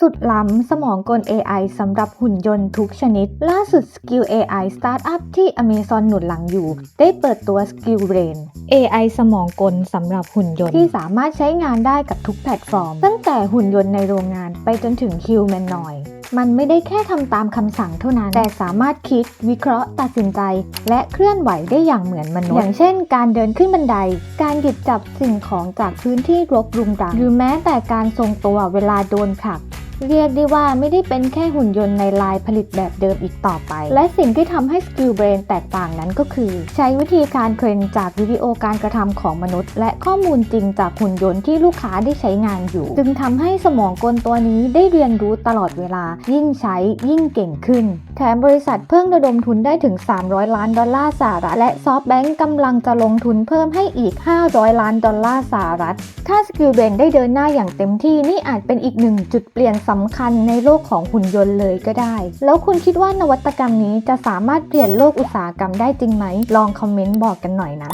สุดล้ำสมองกล AI สำหรับหุ่นยนต์ทุกชนิด ล่าสุด Skill AI Startup ที่ Amazon หนุนหลังอยู่ ได้เปิดตัว Skill Brain AI สมองกลสำหรับหุ่นยนต์ที่สามารถใช้งานได้กับทุกแพลตฟอร์ม ตั้งแต่หุ่นยนต์ในโรงงานไปจนถึง Humanoid มันไม่ได้แค่ทำตามคำสั่งเท่านั้น แต่สามารถคิด วิเคราะห์ ตัดสินใจ และเคลื่อนไหวได้อย่างเหมือนมนุษย์ อย่างเช่น การเดินขึ้นบันได การหยิบจับสิ่งของจากพื้นที่รกรุงรัง หรือแม้แต่การทรงตัวเวลาโดนผลัก เรียกได้ว่าไม่ได้เป็นแค่หุ่นยนต์ในลายผลิตแบบเดิมอีกต่อไป และสิ่งที่ทำให้ Skill Brain แตกต่างนั้นก็คือ ใช้วิธีการเทรนจากวิดีโอการกระทำของมนุษย์ และข้อมูลจริงจากหุ่นยนต์ที่ลูกค้าได้ใช้งานอยู่ จึงทำให้สมองกลตัวนี้ได้เรียนรู้ตลอดเวลา ยิ่งใช้ยิ่งเก่งขึ้น ถมบริษัทเพิ่งระดมทุนได้ถึง 300 ล้านดอลลาร์สหรัฐ และซอฟต์แบงก์กำลังจะลงทุนเพิ่มให้อีก 500 ล้านดอลลาร์สหรัฐ ถ้า Skill Brain ได้เดินหน้าอย่างเต็มที่นี่อาจเป็นอีกหนึ่งจุดเปลี่ยนสำคัญในโลกของหุ่นยนต์เลยก็ได้ แล้วคุณคิดว่านวัตกรรมนี้จะสามารถเปลี่ยนโลกอุตสาหกรรมได้จริงไหม ลองคอมเมนต์บอกกันหน่อยนะ